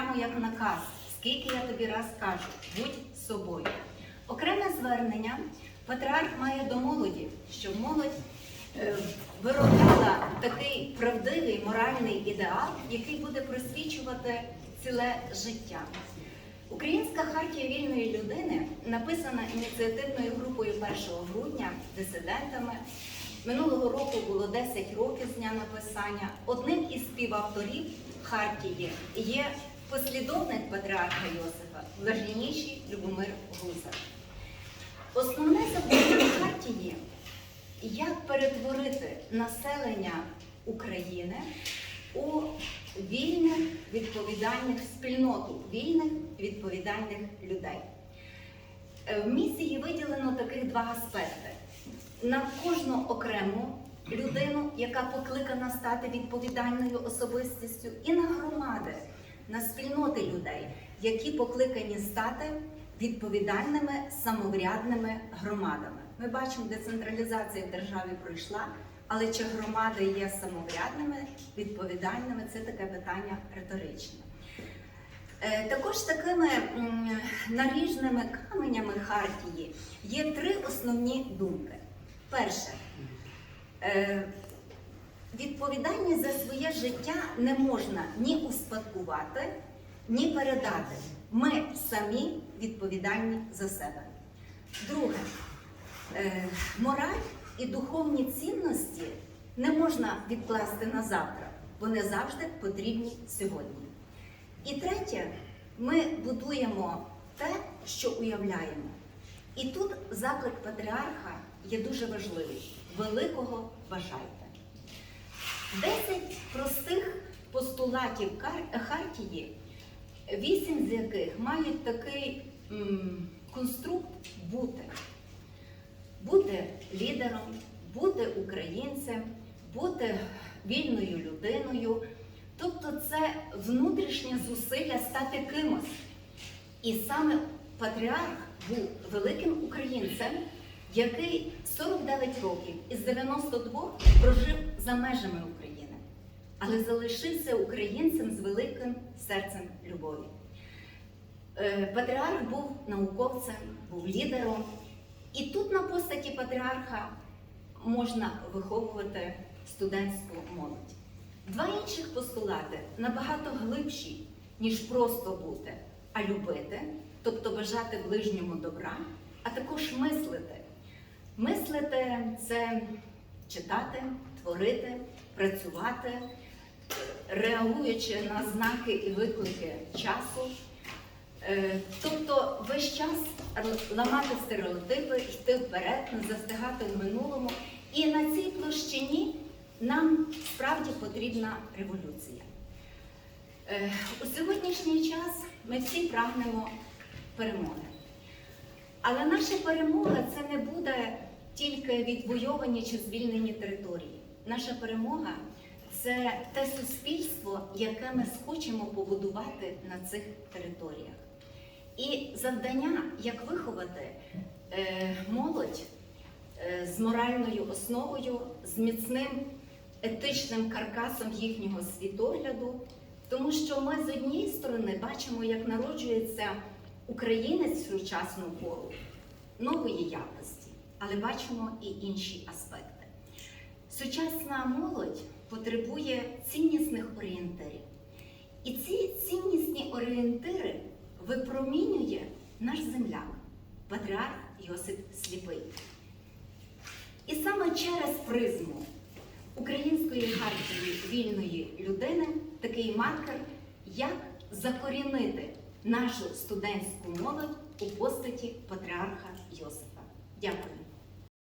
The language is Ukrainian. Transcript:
прямо як наказ, скільки я тобі раз кажу, будь собою. Окреме звернення патріарх має до молоді, щоб молодь е, виробляла такий правдивий моральний ідеал, який буде просвічувати ціле життя. Українська хартія вільної людини написана ініціативною групою 1 грудня дисидентами. Минулого року було 10 років з дня написання. Одним із співавторів хартії є послідовник патріарха Йосифа, блаженніший Любомир Гусар. Основне завдання хартії як перетворити населення України у вільних відповідальних спільноту, вільних відповідальних людей. Е, В місії виділено таких два аспекти: на кожну окрему людину, яка покликана стати відповідальною особистістю, і на громади, на спільноти людей, які покликані стати відповідальними самоврядними громадами. Ми бачимо, децентралізація в державі пройшла, але чи громади є самоврядними, відповідальними це таке питання риторичне. Е, Також такими наріжними каменями хартії є три основні думки. Перше, е, Відповідальність за своє життя не можна ні успадкувати, ні передати. Ми самі відповідальні за себе. Друге, е, мораль і духовні цінності не можна відкласти на завтра. Вони завжди потрібні сьогодні. І третє, ми будуємо те, що уявляємо. І тут заклик патріарха є дуже важливий великого бажання. 10 простих постулатів Хартії, 8 з яких мають такий м, конструкт бути. Бути лідером, бути українцем, бути вільною людиною. Тобто це внутрішнє зусилля стати кимось. І саме патріарх був великим українцем який 49 років із 92 прожив за межами України, але залишився українцем з великим серцем любові. Е, Патріарх був науковцем, був лідером. І тут на постаті патріарха можна виховувати студентську молодь. Два інших постулати набагато глибші, ніж просто бути, а любити, тобто бажати ближньому добра, а також мислити. Мислити це читати, творити, працювати, реагуючи на знаки і виклики часу. Е, Тобто весь час ламати стереотипи, йти вперед, не застигати в минулому. І на цій площині нам справді потрібна революція. Е, У сьогоднішній час ми всі прагнемо перемоги. Але наша перемога це не буде тільки відвойовані чи звільнені території. Наша перемога це те суспільство, яке ми схочемо побудувати на цих територіях. І завдання, як виховати е, молодь е, з моральною основою, з міцним етичним каркасом їхнього світогляду, тому що ми з однієї сторони бачимо, як народжується українець в сучасну пору нової якості, але бачимо і інші аспекти. Сучасна молодь потребує ціннісних орієнтирів. І ці ціннісні орієнтири випромінює наш земляк, патріарх Йосип Сліпий. І саме через призму української хартії вільної людини такий маркер, як закорінити нашу студентську молодь у постаті патріарха Йосипа. Дякую.